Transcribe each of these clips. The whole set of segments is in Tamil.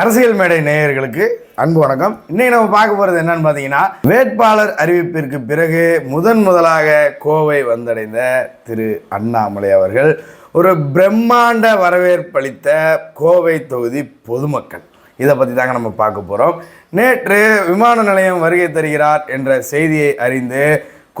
அரசியல் மேடை நேயர்களுக்கு அன்பு வணக்கம். இன்னைக்கு நம்ம பார்க்க போறது என்னன்னு பார்த்தீங்கன்னா வேட்பாளர் அறிவிப்பிற்கு பிறகு முதன் முதலாக கோவை வந்தடைந்த திரு அண்ணாமலை அவர்கள் ஒரு பிரம்மாண்ட வரவேற்பளித்த கோவை தொகுதி பொதுமக்கள். இதை பற்றி தாங்க நம்ம பார்க்க போகிறோம் நேற்று விமான நிலையம் வருகை தருகிறார் என்ற செய்தியை அறிந்து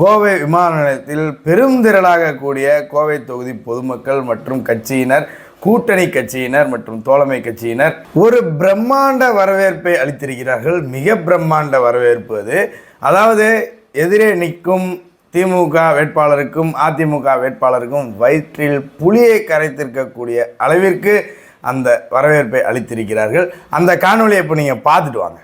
கோவை விமான நிலையத்தில் பெருந்திரளாக கூடிய கோவை தொகுதி பொதுமக்கள் மற்றும் கட்சியினர் கூட்டணி கட்சியினர் மற்றும் தோழமை கட்சியினர் ஒரு பிரம்மாண்ட வரவேற்பை அளித்திருக்கிறார்கள். மிக பிரம்மாண்ட வரவேற்பு அது. அதாவது எதிரே நிற்கும் திமுக வேட்பாளருக்கும் அதிமுக வேட்பாளருக்கும் வயிற்றில் புலியை கரைத்திருக்கக்கூடிய அளவிற்கு அந்த வரவேற்பை அளித்திருக்கிறார்கள். அந்த காணொலியை இப்போ நீங்கள் பார்த்துட்டு வாங்க.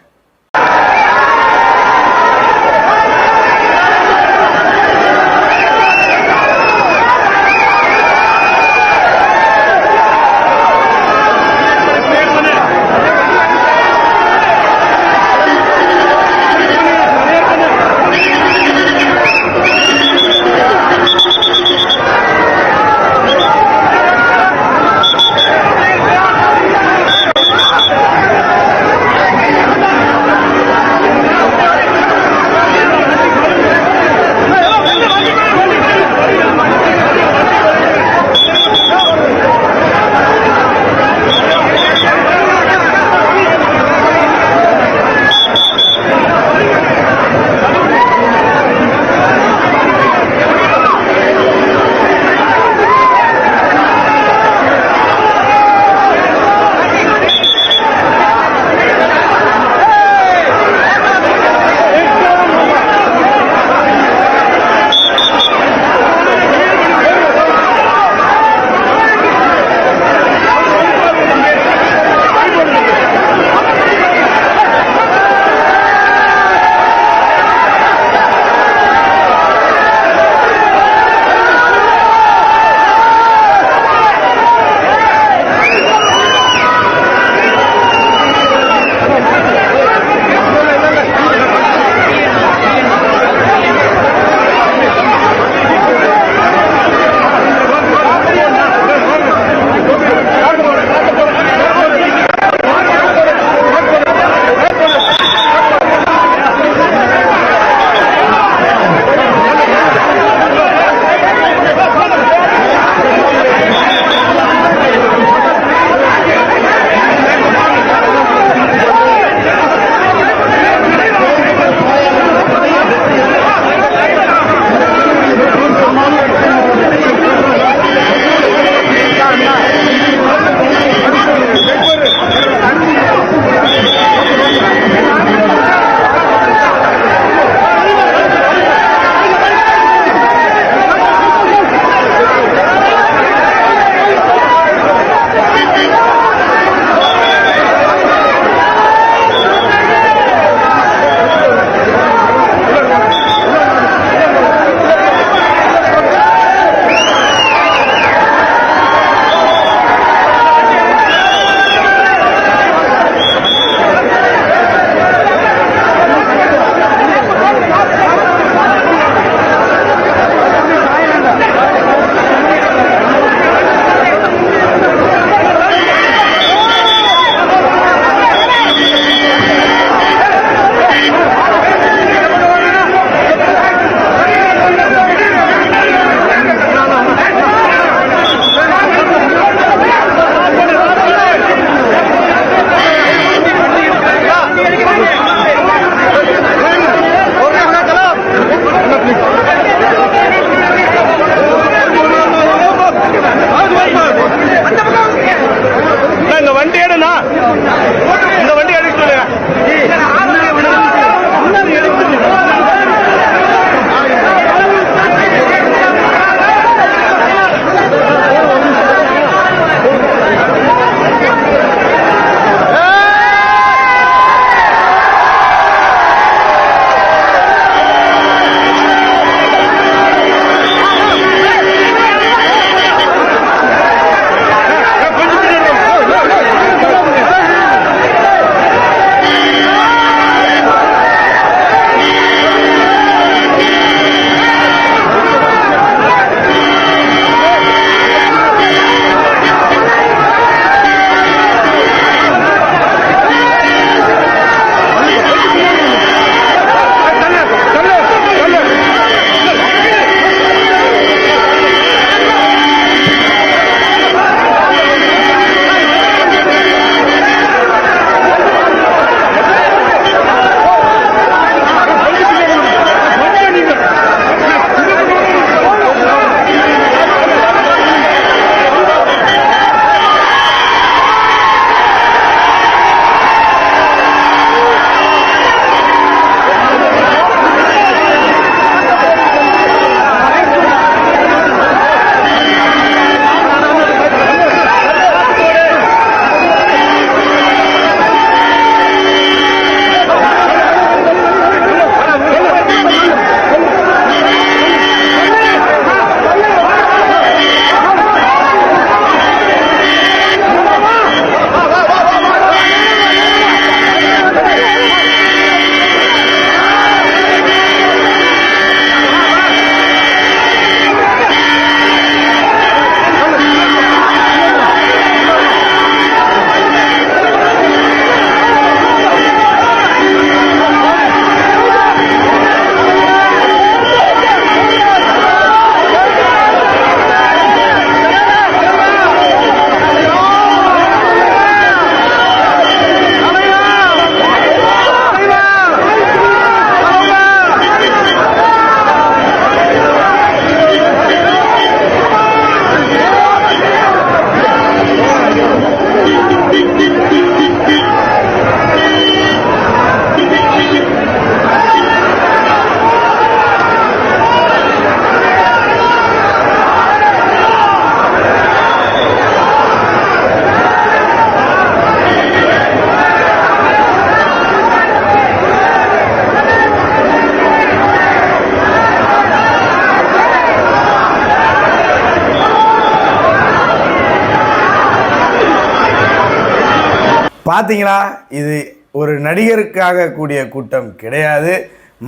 பார்த்தீங்களா? இது ஒரு நடிகருக்காக கூடிய கூட்டம் கிடையாது.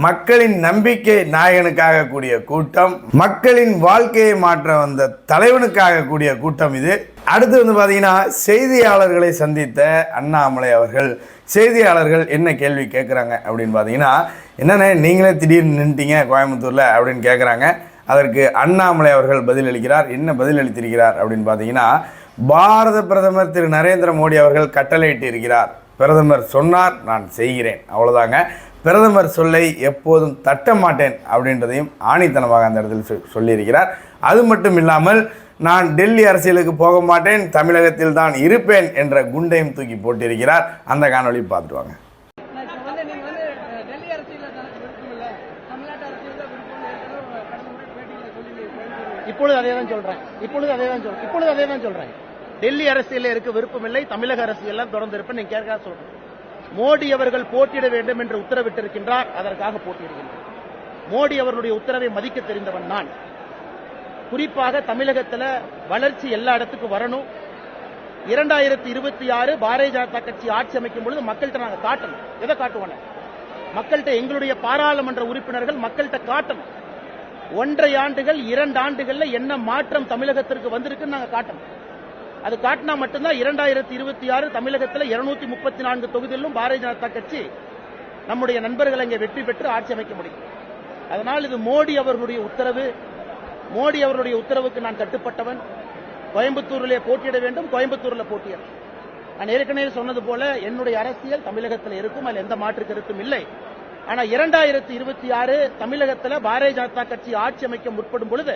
மக்களின் நம்பிக்கை நாயகனுக்காக கூடிய கூட்டம். மக்களின் வாழ்க்கையை மாற்ற வந்த தலைவனுக்காக கூடிய கூட்டம் இது. அடுத்து வந்து பார்த்தீங்கன்னா செய்தியாளர்களை சந்தித்த அண்ணாமலை அவர்கள். செய்தியாளர்கள் என்ன கேள்வி கேட்குறாங்க அப்படின்னு பார்த்தீங்கன்னா என்னென்ன நீங்களே திடீர்னு நின்ட்டீங்க கோயம்புத்தூரில் அப்படின்னு கேட்குறாங்க. அதற்கு அண்ணாமலை அவர்கள் பதிலளிக்கிறார். என்ன பதிலளித்திருக்கிறார் அப்படின்னு பார்த்தீங்கன்னா பாரத பிரதமர் திரு நரேந்திர மோடி அவர்கள் கட்டளையிட்டு இருக்கிறார் பிரதமர் சொன்னார் நான் செய்கிறேன். அவ்வளோதாங்க பிரதமர் சொல்லை எப்போதும் தட்ட மாட்டேன் அப்படின்றதையும் ஆணித்தனமாக அந்த இடத்தில் சொ- சொல்லியிருக்கிறார். அது மட்டும் இல்லாமல் நான் டெல்லி அரசியலுக்கு போக மாட்டேன் தமிழகத்தில் தான் இருப்பேன் என்ற குண்டையும் தூக்கி போட்டிருக்கிறார். அந்த காணொலி பார்த்துட்டு வாங்க. இப்பொழுது அதே தான் சொல்றேன். இப்பொழுது அதே தான் சொல்றேன். இப்பொழுது அதே தான் சொல்றேன். டெல்லி அரசியலில் இருக்க விருப்பம் இல்லை தமிழக அரசியல் தொடர்ந்து இருப்பேன் நீங்க கேட்க சொல்றேன். மோடி அவர்கள் போட்டியிட வேண்டும் என்று உத்தரவிட்டிருக்கின்றார் அதற்காக போட்டியிடுகின்றார் மோடி அவர்களுடைய உத்தரவை மதிக்க தெரிந்தவன் நான். குறிப்பாக தமிழகத்துல வளர்ச்சி எல்லா இடத்துக்கும் வரணும். இரண்டாயிரத்தி இருபத்தி ஆறு பாரதிய ஜனதா கட்சி ஆட்சி அமைக்கும் பொழுது மக்கள்கிட்ட நாங்க காட்டணும். எதை காட்டுவோம் மக்கள்கிட்ட எங்களுடைய பாராளுமன்ற உறுப்பினர்கள் மக்கள்கிட்ட காட்டணும். ஒன்றை ஆண்டுகள் இரண்டு ஆண்டுகள்ல என்ன மாற்றம் தமிழகத்திற்கு வந்திருக்குன்னு நாங்க காட்டணும். அது காட்டினா மட்டும்தான் இரண்டாயிரத்தி இருபத்தி ஆறு தமிழகத்தில் இருநூத்தி முப்பத்தி நான்கு தொகுதிகளிலும் பாரதிய ஜனதா கட்சி நம்முடைய நண்பர்கள் அங்கே வெற்றி பெற்று ஆட்சி அமைக்க முடியும். அதனால் இது மோடி அவர்களுடைய உத்தரவு. மோடி அவர்களுடைய உத்தரவுக்கு நான் கட்டுப்பட்டவன் கோயம்புத்தூரிலே போட்டியிட வேண்டும். கோயம்புத்தூர்ல போட்டியிட. நான் ஏற்கனவே சொன்னது போல என்னுடைய அரசியல் தமிழகத்தில் இருக்கும் அதில் எந்த மாற்று கருத்தும் இல்லை. ஆனால் இரண்டாயிரத்தி இருபத்தி ஆறு தமிழகத்தில் பாரதிய ஜனதா கட்சி ஆட்சி அமைக்க முற்படும் பொழுது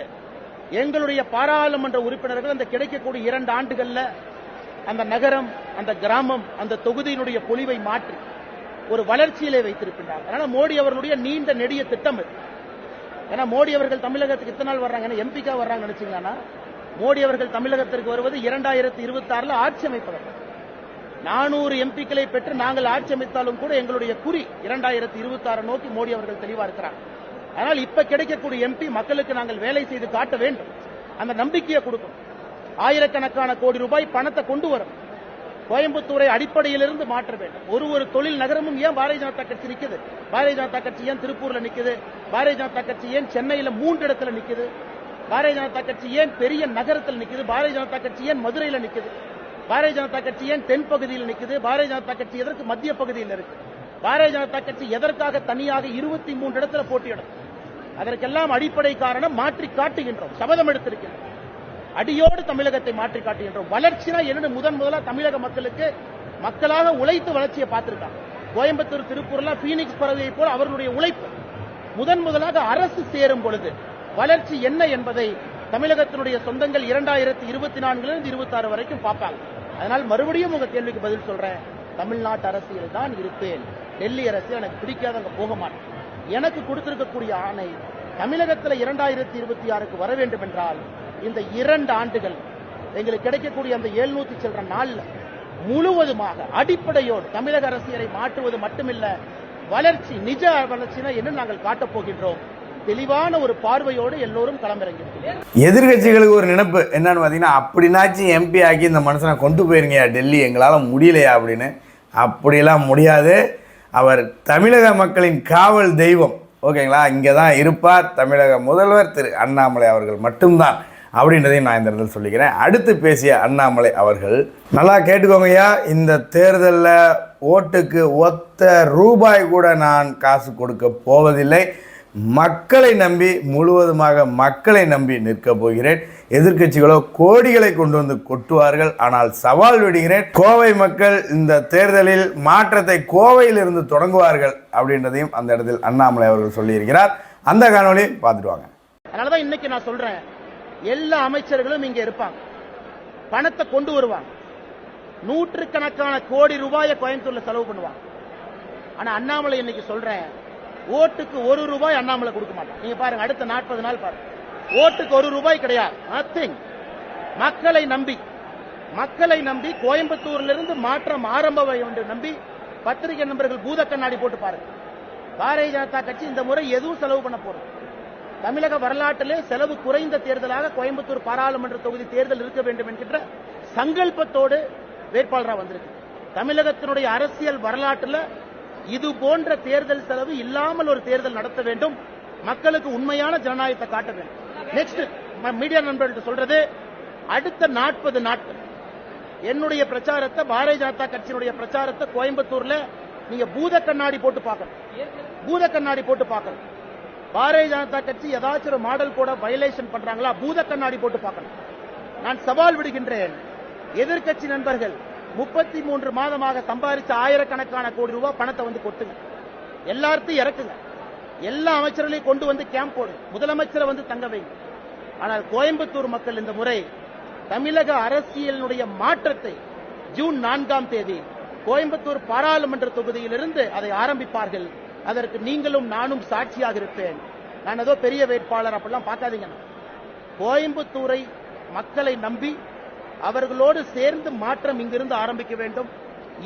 எங்களுடைய பாராளுமன்ற உறுப்பினர்கள் அந்த கிடைக்கக்கூடிய இரண்டு ஆண்டுகள்ல அந்த நகரம் அந்த கிராமம் அந்த தொகுதியினுடைய பொலிவை மாற்றி ஒரு வளர்ச்சியிலே வைத்திருக்கின்றார். அதனால மோடி அவர்களுடைய நீண்ட நெடிய திட்டம் இது. ஏன்னா மோடி அவர்கள் தமிழகத்துக்கு இத்தனை நாள் வர்றாங்க எம்பிக்கா வர்றாங்க நினைச்சீங்கன்னா மோடி அவர்கள் தமிழகத்திற்கு வருவது இரண்டாயிரத்தி இருபத்தி ஆறுல ஆட்சி அமைப்பதற்கு நானூறு எம்பிக்களை பெற்று நாங்கள் ஆட்சி அமைத்தாலும் கூட எங்களுடைய குறி இரண்டாயிரத்தி இருபத்தி ஆறு நோக்கி மோடி அவர்கள் தெளிவா இருக்கிறார். ஆனால் இப்ப கிடைக்கக்கூடிய எம்பி மக்களுக்கு நாங்கள் வேலை செய்து காட்ட வேண்டும். அந்த நம்பிக்கையை கொடுக்கும். ஆயிரக்கணக்கான கோடி ரூபாய் பணத்தை கொண்டு வரும். கோயம்புத்தூரை அடிப்படையிலிருந்து மாற்ற வேண்டும். ஒரு ஒரு தொழில் நகரமும் ஏன் பாரதிய ஜனதா கட்சி நிக்குது? பாரதிய ஜனதா கட்சி ஏன் திருப்பூர்ல நிக்குது? பாரதிய ஜனதா கட்சி ஏன் சென்னையில மூன்று இடத்துல நிக்குது? பாரதிய ஜனதா கட்சி ஏன் பெரிய நகரத்தில் நிக்குது? பாரதிய ஜனதா கட்சி ஏன் மதுரையில நிக்குது? பாரதிய ஜனதா கட்சி ஏன் தென் பகுதியில் நிக்குது? பாரதிய ஜனதா கட்சி எதற்கு மத்திய பகுதியில் இருக்கு? பாரதிய ஜனதா கட்சி எதற்காக தனியாக இருபத்தி மூன்று இடத்துல போட்டியிடும்? அதற்கெல்லாம் அடிப்படை காரணம் மாற்றி காட்டுகின்றோம். சபதம் எடுத்திருக்கின்றோம் அடியோடு தமிழகத்தை மாற்றி காட்டுகின்றோம். வளர்ச்சினா என்னன்னு முதன் முதலா தமிழக மக்களுக்கு மக்களாக உழைத்து வளர்ச்சியை பார்த்திருக்காங்க. கோயம்புத்தூர் திருப்பூர்ல பீனிக்ஸ் பறவையை போல அவர்களுடைய உழைப்பு. முதன் முதலாக அரசு சேரும் பொழுது வளர்ச்சி என்ன என்பதை தமிழகத்தினுடைய சொந்தங்கள் இரண்டாயிரத்தி இருபத்தி நான்கிலிருந்து இருபத்தி ஆறு வரைக்கும் பார்ப்பாங்க. அதனால் மறுபடியும் உங்க கேள்விக்கு பதில் சொல்றேன். தமிழ்நாட்டு அரசியல் தான் இருப்பேன். டெல்லி அரசியல் எனக்கு பிடிக்காதவங்க போக மாட்டேன். எனக்கு கொடுத்திருக்கக்கூடிய ஆணை தமிழகத்தில் இரண்டாயிரத்தி இருபத்தி ஆறுக்கு வர வேண்டும் என்றால் இந்த இரண்டு ஆண்டுகள் எங்களுக்கு கிடைக்கக்கூடிய அந்த எழுநூத்தி செல்ற நாள்ல முழுவதுமாக அடிப்படையோடு தமிழக அரசியலை மாற்றுவது மட்டுமில்ல வளர்ச்சி நிஜ வளர்ச்சினா என்ன நாங்கள் காட்டப் போகின்றோம்? தெளிவான ஒரு பார்வையோடு எல்லோரும் களமிறங்கியிருக்கிறோம். எதிர்கட்சிகளுக்கு ஒரு நினைப்பு என்னன்னு பார்த்தீங்கன்னா அப்படினாச்சும் எம்பி ஆக்கி இந்த மனுஷனை கொண்டு போயிருங்க டெல்லி. எங்களால் முடியலையா அப்படின்னு? அப்படிலாம் முடியாது. அவர் தமிழக மக்களின் காவல் தெய்வம். ஓகேங்களா? இங்கே தான் இருப்பார் தமிழக முதல்வர் திரு அண்ணாமலை அவர்கள் மட்டும்தான் அப்படின்றதையும் நான் இந்த இடத்துல சொல்லிக்கிறேன். அடுத்து பேசிய அண்ணாமலை அவர்கள் நல்லா கேட்டுக்கோங்கய்யா இந்த தேர்தலில் ஓட்டுக்கு ஒத்த ரூபாய் கூட நான் காசு கொடுக்க போவதில்லை. மக்களை நம்பி முழுவதுமாக மக்களை நம்பி நிற்க போகிறேன். எதிர்க்கட்சிகளோ கோடிகளை கொண்டு வந்து கொட்டுவார்கள். ஆனால் சவால் விடுகிறேன். கோவை மக்கள் இந்த தேர்தலில் மாற்றத்தை கோவையில் இருந்து தொடங்குவார்கள் அப்படின்றதையும் அந்த இடத்தில் அண்ணாமலை அவர்கள் சொல்லியிருக்கிறார். அந்த காணொலி பார்த்துட்டு வாங்க. அதனாலதான் இன்னைக்கு நான் சொல்றேன். எல்லா அமைச்சர்களும் இங்க இருப்பாங்க. பணத்தை கொண்டு வருவாங்க. நூற்றுக்கணக்கான கோடி ரூபாயை கோயம்புத்தூர்ல செலவு பண்ணுவாங்க. ஆனா அண்ணாமலை இன்னைக்கு சொல்றேன் ஓட்டுக்கு ஒரு ரூபாய் அண்ணாமலை கொடுக்க மாட்டான். நீங்க பாருங்க அடுத்த நாற்பது நாள் பாருங்க. ஓட்டுக்கு ஒரு ரூபாய் கிடையாது. நத்திங் மக்களை நம்பி மக்களை நம்பி கோயம்புத்தூர்ல இருந்து மாற்றம் ஆரம்ப என்று நம்பி பத்திரிகை நண்பர்கள் பூத கண்ணாடி போட்டு பாருங்க. பாரதிய ஜனதா கட்சி இந்த முறை எதுவும் செலவு பண்ண போறது தமிழக வரலாற்றிலே செலவு குறைந்த தேர்தலாக கோயம்புத்தூர் பாராளுமன்ற தொகுதி தேர்தல் இருக்க வேண்டும் என்கின்ற சங்கல்பத்தோடு வேட்பாளராக வந்திருக்கு. தமிழகத்தினுடைய அரசியல் வரலாற்றில் இது போன்ற தேர்தல் செலவு இல்லாமல் ஒரு தேர்தல் நடத்த வேண்டும். மக்களுக்கு உண்மையான ஜனநாயகத்தை காட்ட வேண்டும். நெக்ஸ்ட் மீடியா நண்பர்கள்ட்ட சொல்றது அடுத்த நாற்பது நாட்கள் என்னுடைய பிரச்சாரத்தை பாரதிய ஜனதா கட்சியினுடைய பிரச்சாரத்தை கோயம்புத்தூர்ல நீங்க பூத கண்ணாடி போட்டு பார்க்கணும். பூத கண்ணாடி போட்டு பார்க்கணும். பாரதிய ஜனதா கட்சி ஏதாச்சும் ஒரு மாடல் கூட வயலேஷன் பண்றாங்களா பூத கண்ணாடி போட்டு பார்க்கணும். நான் சவால் விடுகின்றேன். எதிர்க்கட்சி நண்பர்கள் முப்பத்தி மூன்று மாதமாக சம்பாதிச்ச ஆயிரக்கணக்கான கோடி ரூபாய் பணத்தை வந்து கொட்டுங்க. எல்லார்த்தையும் இறக்குங்க. எல்லா அமைச்சர்களையும் கொண்டு வந்து கேம்ப் போடு. முதலமைச்சரை வந்து தங்க வைங்க. ஆனால் கோயம்புத்தூர் மக்கள் இந்த முறை தமிழக அரசியலினுடைய மாற்றத்தை ஜூன் நான்காம் தேதி கோயம்புத்தூர் பாராளுமன்ற தொகுதியிலிருந்து அதை ஆரம்பிப்பார்கள். அதற்கு நீங்களும் நானும் சாட்சியாக இருப்பேன். நான் ஏதோ பெரிய வேட்பாளர் அப்படிலாம் பார்க்காதீங்க. கோயம்புத்தூரை மக்களை நம்பி அவர்களோடு சேர்ந்து மாற்றம் இங்கிருந்து ஆரம்பிக்க வேண்டும்.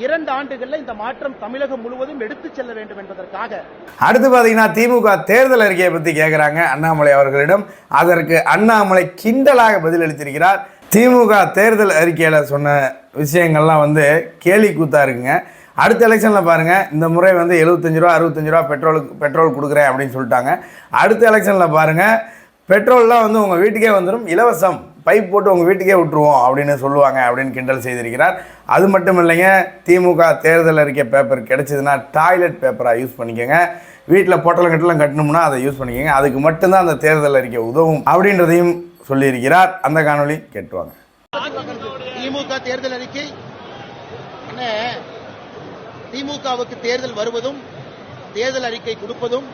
இரண்டு ஆண்டுகளில் இந்த மாற்றம் தமிழகம் முழுவதும் எடுத்துச் செல்ல வேண்டும் என்பதற்காக. அடுத்து பார்த்தீங்கன்னா திமுக தேர்தல் அறிக்கையை பற்றி கேட்குறாங்க அண்ணாமலை அவர்களிடம். அதற்கு அண்ணாமலை கிண்டலாக பதிலளித்திருக்கிறார். திமுக தேர்தல் அறிக்கையில் சொன்ன விஷயங்கள்லாம் வந்து கேலி கூத்தா இருக்குங்க. அடுத்த எலெக்ஷனில் பாருங்கள் இந்த முறை வந்து எழுபத்தஞ்சு ரூபா அறுபத்தஞ்சு ரூபா பெட்ரோலுக்கு பெட்ரோல் கொடுக்குறேன் அப்படின்னு சொல்லிட்டாங்க. அடுத்த எலெக்ஷனில் பாருங்கள் பெட்ரோல்லாம் வந்து உங்கள் வீட்டுக்கே வந்துடும் இலவசம். பைப் போட்டு உங்கள் வீட்டுக்கே விட்டுருவோம் அப்படின்னு சொல்லுவாங்க அப்படின்னு கிண்டல் செய்திருக்கிறார். அது மட்டும் இல்லைங்க திமுக தேர்தல் அறிக்கை பேப்பர் கிடச்சிதுன்னா டாய்லெட் பேப்பராக யூஸ் பண்ணிக்கோங்க. வீட்டில் பொட்டலம் கட்டலம் கட்டணும்னா அதை யூஸ் பண்ணிக்கோங்க. அதுக்கு மட்டும்தான் அந்த தேர்தல் அறிக்கை உதவும் அப்படின்றதையும் சொல்லியிருக்கிறார். அந்த காணொளி கேட்டுவாங்க திமுக தேர்தல் அறிக்கை. திமுகவுக்கு தேர்தல் வருவதும் தேர்தல் அறிக்கை கொடுப்பதும்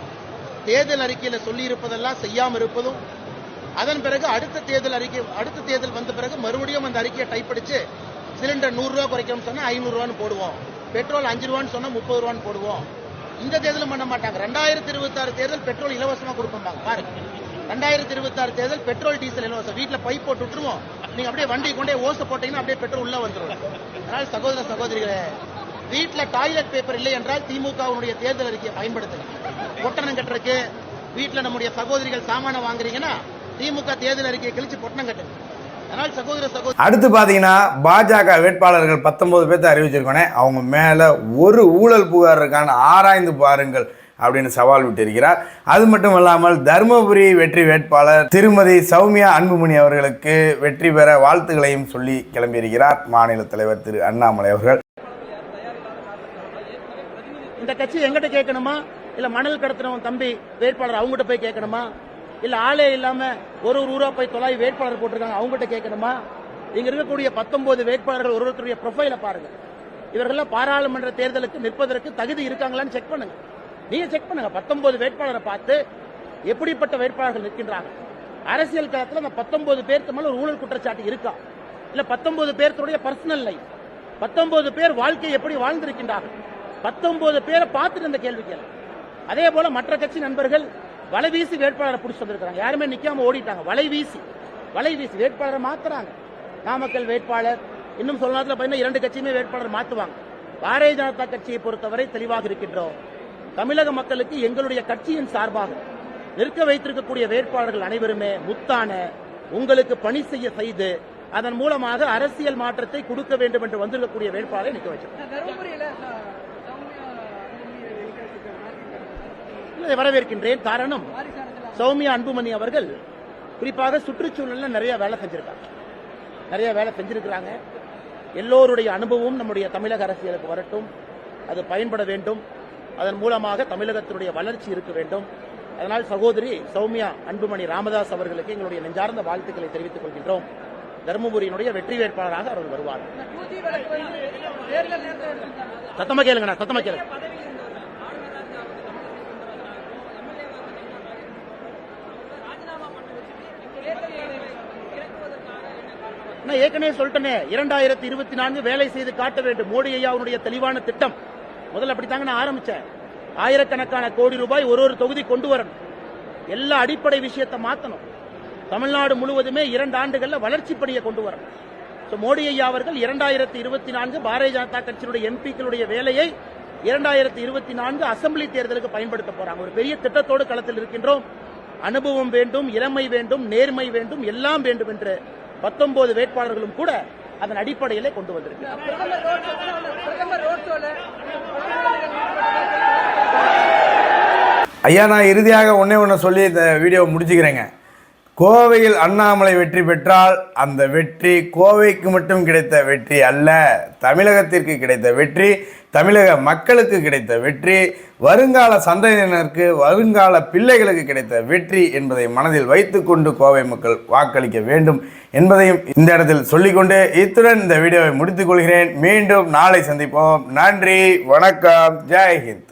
தேர்தல் அறிக்கையில் சொல்லியிருப்பதெல்லாம் செய்யாமல் இருப்பதும் அதன் பிறகு அடுத்த தேர்தல் அறிக்கை அடுத்த தேர்தல் வந்த பிறகு மறுபடியும் அந்த அறிக்கையை டைப் அடிச்சு சிலிண்டர் நூறு ரூபா குறைக்கணும்னு சொன்னா ஐநூறு ரூபான்னு போடுவோம். பெட்ரோல் அஞ்சு ரூபான்னு சொன்னா முப்பது ரூபான்னு போடுவோம். இந்த தேர்தலும் பண்ண மாட்டாங்க. ரெண்டாயிரத்தி இருபத்தி ஆறு தேர்தல் பெட்ரோல் இலவசமா கொடுப்பாங்க பாருங்க. ரெண்டாயிரத்தி இருபத்தி ஆறு தேர்தல் பெட்ரோல் டீசல் இலவசம். வீட்டுல பைப் போட்டு விட்டுருவோம். நீங்க அப்படியே வண்டி கொண்டே ஓசை போட்டீங்கன்னா அப்படியே பெட்ரோல் உள்ள வந்துடும் அதனால சகோதர சகோதரிகளே வீட்டுல டாய்லெட் பேப்பர் இல்லை என்றால் திமுகவுடைய தேர்தல் அறிக்கையை பயன்படுத்துங்க. ஒட்டணம் கட்டுறதுக்கு வீட்டுல நம்முடைய சகோதரிகள் சாமான வாங்குறீங்கன்னா திமுக தேர்தல் அறிக்கையை கிழிச்சு பொட்டணம் சகோதரி அடுத்து பார்த்தீங்கன்னா பாஜக வேட்பாளர்கள் பத்தொன்பது பேர்த்த அறிவிச்சிருக்கோனே அவங்க மேலே ஒரு ஊழல் புகார் இருக்கான்னு ஆராய்ந்து பாருங்கள் அப்படின்னு சவால் விட்டிருக்கிறார். அது மட்டும் இல்லாமல் தருமபுரி வெற்றி வேட்பாளர் திருமதி சௌமியா அன்புமணி அவர்களுக்கு வெற்றி பெற வாழ்த்துக்களையும் சொல்லி கிளம்பியிருக்கிறார் மாநில தலைவர் திரு அண்ணாமலை அவர்கள். இந்த கட்சி எங்கிட்ட கேட்கணுமா? இல்ல மணல் கடத்தினவன் தம்பி வேட்பாளர் அவங்ககிட்ட போய் கேட்கணுமா? இல்ல ஆளே இல்லாம ஒரு ஒரு ஊரா போய் தொலாய் வேட்பாளர் போட்டிருக்காங்க. அவங்ககிட்ட கேட்கணுமா? இங்க இருக்கக்கூடிய பத்தொன்பது வேட்பாளர்கள் ஒரு ஒருத்தருடைய ப்ரொஃபைல பாருங்க. இவர்கள் பாராளுமன்ற தேர்தலுக்கு நிற்பதற்கு தகுதி இருக்காங்களான்னு செக் பண்ணுங்க. நீங்க செக் பண்ணுங்க. பத்தொன்பது வேட்பாளரை பார்த்து எப்படிப்பட்ட வேட்பாளர்கள் நிற்கின்றாங்க அரசியல் களத்தில் அந்த பத்தொன்பது பேருக்கு மேல ஒரு ஊழல் குற்றச்சாட்டு இருக்கா? இல்ல பத்தொன்பது பேர்த்துடைய பர்சனல் லைஃப் பத்தொன்பது பேர் வாழ்க்கை எப்படி வாழ்ந்திருக்கின்றார்கள்? பத்தொன்பது பேரை பார்த்துட்டு இந்த கேள்வி கேள்வி அதே போல மற்ற கட்சி நண்பர்கள் வலை வீசி வேட்பாளரை பிடிச்சி வந்திருக்கிறாங்க. யாருமே நிக்காம ஓடிட்டாங்க. வலை வீசி. வலை வீசி. வேட்பாளரை மாத்துறாங்க. நாமக்கல் வேட்பாளர். இன்னும் சொல்ல நேரத்தில் பார்த்தீங்கன்னா இரண்டு கட்சியுமே வேட்பாளர் மாத்துவாங்க. பாரதிய ஜனதா கட்சியை பொறுத்தவரை தெளிவாக இருக்கின்றோம். தமிழக மக்களுக்கு எங்களுடைய கட்சியின் சார்பாக நிற்க வைத்திருக்கக்கூடிய வேட்பாளர்கள் அனைவருமே முத்தான உங்களுக்கு பணி செய்ய செய்து அதன் மூலமாக அரசியல் மாற்றத்தை கொடுக்க வேண்டும் என்று வந்திருக்கக்கூடிய வேட்பாளரை நிற்க வச்சிருக்கோம் தருமபுரியில சௌமியா அன்புமணி வெளியிட்டிருக்க வாரிசு இதை வரவேற்கின்றேன். காரணம் சௌமியா அன்புமணி அவர்கள் குறிப்பாக சுற்றுச்சூழல்ல நிறைய வேலை செஞ்சிருக்காங்க. நிறைய வேலை செஞ்சிருக்கிறாங்க. எல்லோருடைய அனுபவம் நம்முடைய தமிழக அரசியலுக்கு வரட்டும். அது பயன்பட வேண்டும். அதன் மூலமாக தமிழகத்தினுடைய வளர்ச்சி இருக்க வேண்டும். அதனால் சகோதரி சௌமியா அன்புமணி ராமதாஸ் அவர்களுக்கு எங்களுடைய நெஞ்சார்ந்த வாழ்த்துக்களை தெரிவித்துக் கொள்கின்றோம். தருமபுரியினுடைய வெற்றி வேட்பாளராக அவர்கள் வருவார். சத்தமா கேளுங்கண்ணா சத்தமா கேளுங்க நான் ஏற்கனவே சொல்லிட்டேனே இரண்டாயிரத்தி இருபத்தி நான்கு வேலை செய்து காட்ட வேண்டும். மோடி ஐயாவுடைய தெளிவான திட்டம். முதல்ல அப்படித்தாங்க நான் ஆரம்பிச்சேன். ஆயிரக்கணக்கான கோடி ரூபாய் ஒரு ஒரு தொகுதி கொண்டு வரணும். எல்லா அடிப்படை விஷயத்தை மாத்தணும். தமிழ்நாடு முழுவதுமே இரண்டு ஆண்டுகள்ல வளர்ச்சி பணியை கொண்டு வரணும். ஸோ மோடி ஐயா அவர்கள் இரண்டாயிரத்தி இருபத்தி நான்கு பாரதிய ஜனதா கட்சியினுடைய எம்பிக்களுடைய வேலையை இரண்டாயிரத்தி இருபத்தி நான்கு அசெம்பிளி தேர்தலுக்கு பயன்படுத்த போறாங்க. ஒரு பெரிய திட்டத்தோடு களத்தில் இருக்கின்றோம். அனுபவம் வேண்டும் இளமை வேண்டும் நேர்மை வேண்டும் எல்லாம் வேண்டும் என்று பத்தொன்பது வேட்பாளர்களும் கூட அதன் அடிப்படையிலே கொண்டு வந்திருக்கிறார். ஐயா நான் இறுதியாக ஒன்னே ஒன்று சொல்லி இந்த வீடியோவை முடிச்சுக்கிறேங்க. கோவையில் அண்ணாமலை வெற்றி பெற்றால் அந்த வெற்றி கோவைக்கு மட்டும் கிடைத்த வெற்றி அல்ல தமிழகத்திற்கு கிடைத்த வெற்றி தமிழக மக்களுக்கு கிடைத்த வெற்றி வருங்கால சந்ததியினருக்கு வருங்கால பிள்ளைகளுக்கு கிடைத்த வெற்றி என்பதை மனதில் வைத்துக்கொண்டு கோவை மக்கள் வாக்களிக்க வேண்டும் என்பதையும் இந்த இடத்தில் சொல்லிக்கொண்டு இத்துடன் இந்த வீடியோவை முடித்துக் கொள்கிறேன். மீண்டும் நாளை சந்திப்போம். நன்றி வணக்கம் ஜெய்ஹிந்த்